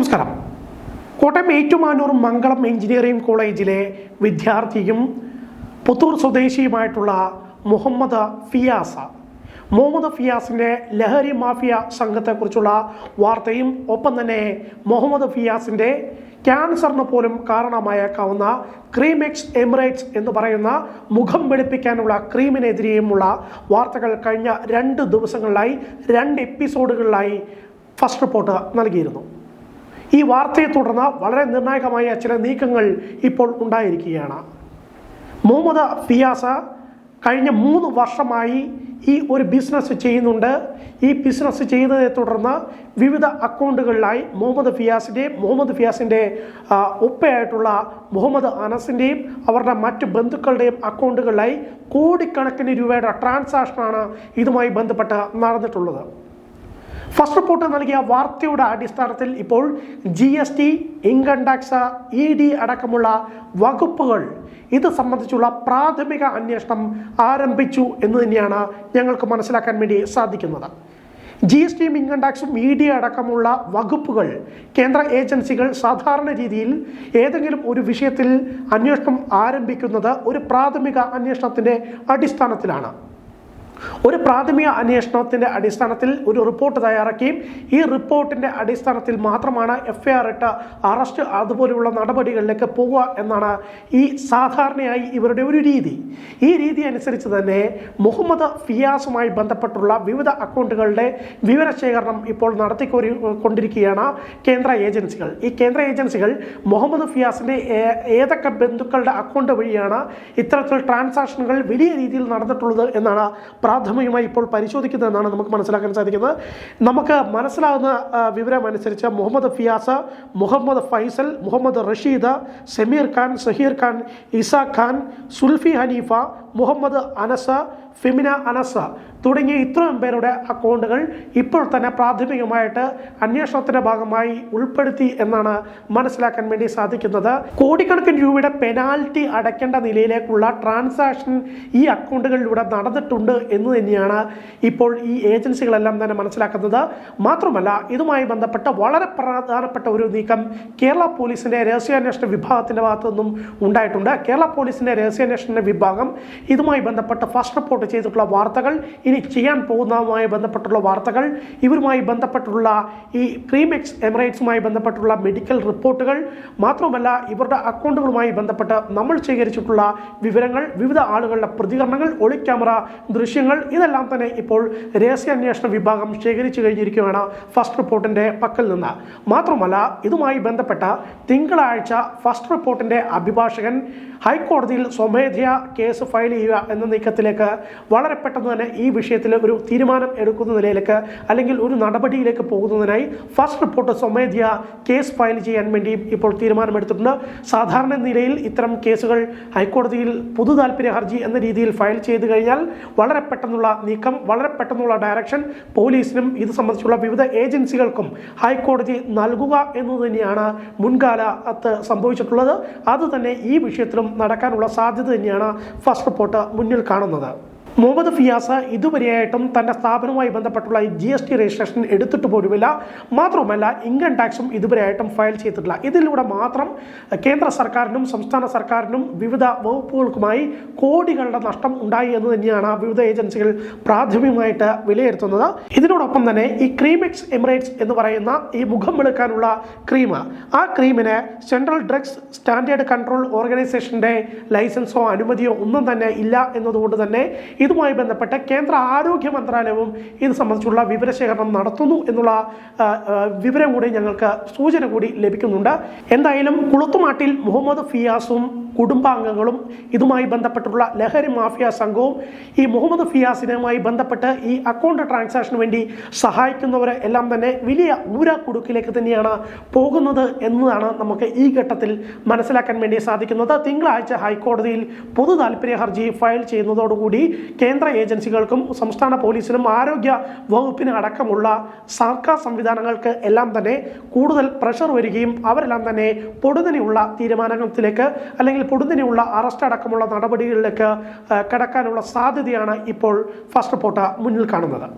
നമസ്കാരം. കോട്ടയം ഏറ്റുമാനൂർ മംഗളം എഞ്ചിനീയറിംഗ് കോളേജിലെ വിദ്യാർത്ഥിയും പുത്തൂർ സ്വദേശിയുമായിട്ടുള്ള മുഹമ്മദ് ഫിയാസ മുഹമ്മദ് ഫിയാസിന്റെ ലഹരി മാഫിയ സംഘത്തെക്കുറിച്ചുള്ള വാർത്തയും ഒപ്പം തന്നെ മുഹമ്മദ് ഫിയാസിന്റെ ക്യാൻസറിന് പോലും കാരണമായേക്കാവുന്ന ക്രീമെക്സ് എമിറേറ്റ്സ് എന്ന് പറയുന്ന മുഖം വെളുപ്പിക്കാനുള്ള ക്രീമിനെതിരെയുമുള്ള വാർത്തകൾ കഴിഞ്ഞ രണ്ട് ദിവസങ്ങളിലായി രണ്ട് എപ്പിസോഡുകളിലായി ഫസ്റ്റ് റിപ്പോർട്ട് നൽകിയിരുന്നു. ഈ വാർത്തയെ തുടർന്ന് വളരെ നിർണായകമായ ചില നീക്കങ്ങൾ ഇപ്പോൾ ഉണ്ടായിരിക്കുകയാണ്. മുഹമ്മദ് ഫിയാസ കഴിഞ്ഞ മൂന്ന് വർഷമായി ഈ ഒരു ബിസിനസ് ചെയ്യുന്നുണ്ട്. ഈ ബിസിനസ് ചെയ്തതിനെ തുടർന്ന് വിവിധ അക്കൗണ്ടുകളിലായി മുഹമ്മദ് ഫിയാസിന്റെയും മുഹമ്മദ് ഫിയാസിന്റെ ഒപ്പയായിട്ടുള്ള മുഹമ്മദ് അനസിന്റെയും അവരുടെ മറ്റ് ബന്ധുക്കളുടെയും അക്കൗണ്ടുകളിലായി കോടിക്കണക്കിന് രൂപയുടെ ട്രാൻസാക്ഷനാണ് ഇതുമായി ബന്ധപ്പെട്ട് നടന്നിട്ടുള്ളത്. ഫസ്റ്റ് റിപ്പോർട്ട് നൽകിയ വാർത്തയുടെ അടിസ്ഥാനത്തിൽ ഇപ്പോൾ G S T income tax E D അടക്കമുള്ള വകുപ്പുകൾ ഇത് സംബന്ധിച്ചുള്ള പ്രാഥമിക അന്വേഷണം ആരംഭിച്ചു എന്ന് തന്നെയാണ് ഞങ്ങൾക്ക് മനസ്സിലാക്കാൻ വേണ്ടി സാധിക്കുന്നത്. ജി എസ് ടിയും ഇൻകം ടാക്സും ഇ ഡി അടക്കമുള്ള വകുപ്പുകൾ കേന്ദ്ര ഏജൻസികൾ സാധാരണ രീതിയിൽ ഏതെങ്കിലും ഒരു വിഷയത്തിൽ അന്വേഷണം ആരംഭിക്കുന്നത് ഒരു പ്രാഥമിക അന്വേഷണത്തിന്റെ അടിസ്ഥാനത്തിലാണ്. ഒരു പ്രാഥമിക അന്വേഷണത്തിന്റെ അടിസ്ഥാനത്തിൽ ഒരു റിപ്പോർട്ട് തയ്യാറാക്കുകയും ഈ റിപ്പോർട്ടിന്റെ അടിസ്ഥാനത്തിൽ മാത്രമാണ് എഫ് ഐ ആർ ഇട്ട് അറസ്റ്റ് അതുപോലെയുള്ള നടപടികളിലേക്ക് പോവുക എന്നാണ് ഈ സാധാരണയായി ഇവരുടെ ഒരു രീതി. ഈ രീതി അനുസരിച്ച് തന്നെ മുഹമ്മദ് ഫിയാസുമായി ബന്ധപ്പെട്ടുള്ള വിവിധ അക്കൗണ്ടുകളുടെ വിവരശേഖരണം ഇപ്പോൾ നടത്തിക്കൊരു കൊണ്ടിരിക്കുകയാണ് കേന്ദ്ര ഏജൻസികൾ. ഈ കേന്ദ്ര ഏജൻസികൾ മുഹമ്മദ് ഫിയാസിന്റെ ഏതൊക്കെ ബന്ധുക്കളുടെ അക്കൗണ്ട് വഴിയാണ് ഇത്തരത്തിൽ ട്രാൻസാക്ഷനുകൾ വലിയ രീതിയിൽ നടന്നിട്ടുള്ളത് എന്നാണ് പ്രാഥമികമായി ഇപ്പോൾ പരിശോധിക്കുന്നതെന്നാണ് നമുക്ക് മനസ്സിലാക്കാൻ സാധിക്കുന്നത്. നമുക്ക് മനസ്സിലാകുന്ന വിവരം അനുസരിച്ച് മുഹമ്മദ് ഫിയാസ് മുഹമ്മദ് ഫൈസൽ മുഹമ്മദ് റഷീദ് സമീർ ഖാൻ സഹീർ ഖാൻ ഇസാഖ് ഖാൻ സുൽഫി ഹനീഫ മുഹമ്മദ് അനസ ഫിമിന അനസ തുടങ്ങിയ ഇത്രയും പേരുടെ അക്കൗണ്ടുകൾ ഇപ്പോൾ തന്നെ പ്രാഥമികമായിട്ട് അന്വേഷണത്തിന്റെ ഭാഗമായി ഉൾപ്പെടുത്തി എന്നാണ് മനസ്സിലാക്കാൻ വേണ്ടി സാധിക്കുന്നത്. കോടിക്കണക്കിന് രൂപയുടെ പെനാൽറ്റി അടയ്ക്കേണ്ട നിലയിലേക്കുള്ള ട്രാൻസാക്ഷൻ ഈ അക്കൗണ്ടുകളിലൂടെ നടന്നിട്ടുണ്ട് എന്ന് തന്നെയാണ് ഇപ്പോൾ ഈ ഏജൻസികളെല്ലാം തന്നെ മനസ്സിലാക്കുന്നത്. മാത്രമല്ല ഇതുമായി ബന്ധപ്പെട്ട വളരെ പ്രധാനപ്പെട്ട ഒരു നീക്കം കേരള പോലീസിന്റെ രഹസ്യാന്വേഷണ വിഭാഗത്തിന്റെ ഭാഗത്തു നിന്നും ഉണ്ടായിട്ടുണ്ട്. കേരള പോലീസിന്റെ രഹസ്യാന്വേഷണ വിഭാഗം ഇതുമായി ബന്ധപ്പെട്ട ഫസ്റ്റ് റിപ്പോർട്ട് ചെയ്തിട്ടുള്ള വാർത്തകൾ ഇനി ചെയ്യാൻ പോകുന്നതുമായി ബന്ധപ്പെട്ടുള്ള വാർത്തകൾ ഇവരുമായി ബന്ധപ്പെട്ടുള്ള ഈ ക്രീമെക്സ് എമിറേറ്റ്സുമായി ബന്ധപ്പെട്ടുള്ള മെഡിക്കൽ റിപ്പോർട്ടുകൾ മാത്രമല്ല ഇവരുടെ അക്കൗണ്ടുകളുമായി ബന്ധപ്പെട്ട് നമ്മൾ ശേഖരിച്ചിട്ടുള്ള വിവരങ്ങൾ വിവിധ ആളുകളുടെ പ്രതികരണങ്ങൾ ഒളി ക്യാമറ ദൃശ്യങ്ങൾ ഇതെല്ലാം തന്നെ ഇപ്പോൾ രഹസ്യാന്വേഷണ വിഭാഗം ശേഖരിച്ചു കഴിഞ്ഞിരിക്കുകയാണ് ഫസ്റ്റ് റിപ്പോർട്ടിന്റെ പക്കൽ നിന്ന്. മാത്രമല്ല ഇതുമായി ബന്ധപ്പെട്ട തിങ്കളാഴ്ച ഫസ്റ്റ് റിപ്പോർട്ടിന്റെ അഭിഭാഷകൻ ഹൈക്കോടതിയിൽ സ്വമേധയാ കേസ് ഫയൽ ചെയ്യുക എന്ന നീക്കത്തിലേക്ക് വളരെ പെട്ടെന്ന് തന്നെ ഈ വിഷയത്തിൽ ഒരു തീരുമാനം എടുക്കുന്ന നിലയിലേക്ക് അല്ലെങ്കിൽ ഒരു നടപടിയിലേക്ക് പോകുന്നതിനായി ഫസ്റ്റ് റിപ്പോർട്ട് സ്വമേധയാ കേസ് ഫയൽ ചെയ്യാൻ വേണ്ടിയും ഇപ്പോൾ തീരുമാനമെടുത്തിട്ടുണ്ട്. സാധാരണ നിലയിൽ ഇത്തരം കേസുകൾ ഹൈക്കോടതിയിൽ പൊതു താല്പര്യ ഹർജി എന്ന രീതിയിൽ ഫയൽ ചെയ്തു കഴിഞ്ഞാൽ വളരെ പെട്ടെന്നുള്ള നീക്കം വളരെ പെട്ടെന്നുള്ള ഡയറക്ഷൻ പോലീസിനും ഇത് സംബന്ധിച്ചുള്ള വിവിധ ഏജൻസികൾക്കും ഹൈക്കോടതി നൽകുക എന്ന് തന്നെയാണ് മുൻകാല അത് സംഭവിച്ചിട്ടുള്ളത്. അത് തന്നെ ഈ വിഷയത്തിലും നടക്കാനുള്ള സാധ്യത തന്നെയാണ് ഫസ്റ്റ് റിപ്പോർട്ട് മുന്നിൽ കാണുന്നത്. മുഹമ്മദ് ഫിയാസ് ഇതുവരെയായിട്ടും തന്റെ സ്ഥാപനവുമായി ബന്ധപ്പെട്ടുള്ള ജി എസ് ടി രജിസ്ട്രേഷൻ എടുത്തിട്ട് പോലുമില്ല. മാത്രമല്ല ഇൻകം ടാക്സും ഇതുവരെയായിട്ടും ഫയൽ ചെയ്തിട്ടില്ല. ഇതിലൂടെ മാത്രം കേന്ദ്ര സർക്കാരിനും സംസ്ഥാന സർക്കാരിനും വിവിധ വകുപ്പുകൾക്കുമായി കോടികളുടെ നഷ്ടം ഉണ്ടായി എന്ന് തന്നെയാണ് വിവിധ ഏജൻസികൾ പ്രാഥമികമായിട്ട് വിലയിരുത്തുന്നത്. ഇതിനോടൊപ്പം തന്നെ ഈ ക്രീമിക്സ് എമിറേറ്റ്സ് എന്ന് പറയുന്ന ഈ മുഖം വെളുക്കാനുള്ള ക്രീം ആ ക്രീമിന് സെൻട്രൽ ഡ്രഗ്സ് സ്റ്റാൻഡേർഡ് കൺട്രോൾ ഓർഗനൈസേഷന്റെ ലൈസൻസോ അനുമതിയോ ഒന്നും തന്നെ ഇല്ല എന്നതുകൊണ്ട് തന്നെ ഇതുമായി ബന്ധപ്പെട്ട് കേന്ദ്ര ആരോഗ്യ മന്ത്രാലയവും ഇത് സംബന്ധിച്ചുള്ള വിവരശേഖരണം നടത്തുന്നു എന്നുള്ള വിവരം കൂടി ഞങ്ങൾക്ക് സൂചന കൂടി ലഭിക്കുന്നുണ്ട്. എന്തായാലും കുളത്തുമാട്ടിൽ മുഹമ്മദ് ഫിയാസും കുടുംബാംഗങ്ങളും ഇതുമായി ബന്ധപ്പെട്ടുള്ള ലഹരി മാഫിയ സംഘവും ഈ മുഹമ്മദ് ഫിയാസിനുമായി ബന്ധപ്പെട്ട് ഈ അക്കൗണ്ട് ട്രാൻസാക്ഷന് വേണ്ടി സഹായിക്കുന്നവരെ എല്ലാം തന്നെ വലിയ ഊരാക്കുടുക്കിലേക്ക് തന്നെയാണ് പോകുന്നത് എന്നതാണ് നമുക്ക് ഈ ഘട്ടത്തിൽ മനസ്സിലാക്കാൻ വേണ്ടി സാധിക്കുന്നത്. തിങ്കളാഴ്ച ഹൈക്കോടതിയിൽ പൊതു താല്പര്യ ഹർജി ഫയൽ ചെയ്യുന്നതോടുകൂടി കേന്ദ്ര ഏജൻസികൾക്കും സംസ്ഥാന പോലീസിനും ആരോഗ്യ വകുപ്പിന് അടക്കമുള്ള സർക്കാർ സംവിധാനങ്ങൾക്ക് എല്ലാം തന്നെ കൂടുതൽ പ്രഷർ വരികയും അവരെല്ലാം തന്നെ പൊടുതനെയുള്ള തീരുമാനത്തിലേക്ക് അല്ലെങ്കിൽ പൊടുന്നനെയുള്ള അറസ്റ്റ് അടക്കമുള്ള നടപടികളിലേക്ക് കടക്കാനുള്ള സാധ്യതയാണ് ഇപ്പോൾ ഫസ്റ്റ് റിപ്പോർട്ട് മുന്നിൽ കാണുന്നത്.